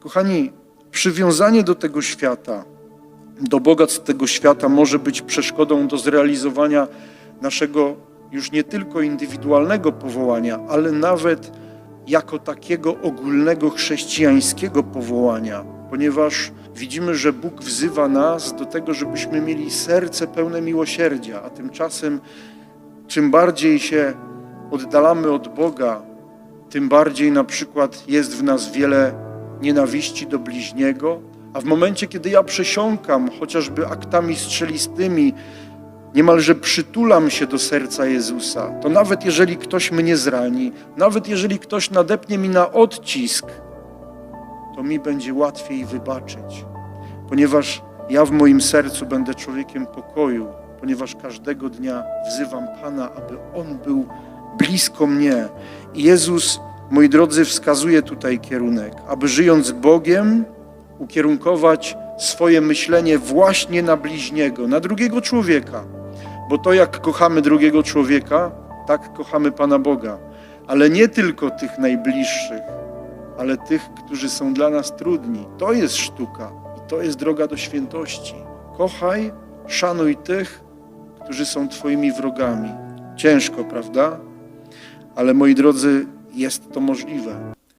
Kochani, przywiązanie do tego świata, do bogactw tego świata może być przeszkodą do zrealizowania naszego już nie tylko indywidualnego powołania, ale nawet jako takiego ogólnego chrześcijańskiego powołania, ponieważ widzimy, że Bóg wzywa nas do tego, żebyśmy mieli serce pełne miłosierdzia, a tymczasem czym bardziej się oddalamy od Boga, tym bardziej na przykład jest w nas wiele nienawiści do bliźniego, a w momencie, kiedy ja przesiąkam chociażby aktami strzelistymi, niemalże przytulam się do serca Jezusa, to nawet jeżeli ktoś mnie zrani, nawet jeżeli ktoś nadepnie mi na odcisk, to mi będzie łatwiej wybaczyć, ponieważ ja w moim sercu będę człowiekiem pokoju, ponieważ każdego dnia wzywam Pana, aby On był blisko mnie. I Jezus, moi drodzy, wskazuje tutaj kierunek, aby żyjąc Bogiem, ukierunkować swoje myślenie właśnie na bliźniego, na drugiego człowieka. Bo to, jak kochamy drugiego człowieka, tak kochamy Pana Boga. Ale nie tylko tych najbliższych, ale tych, którzy są dla nas trudni. To jest sztuka i to jest droga do świętości. Kochaj, szanuj tych, którzy są Twoimi wrogami. Ciężko, prawda? Ale moi drodzy, jest to możliwe.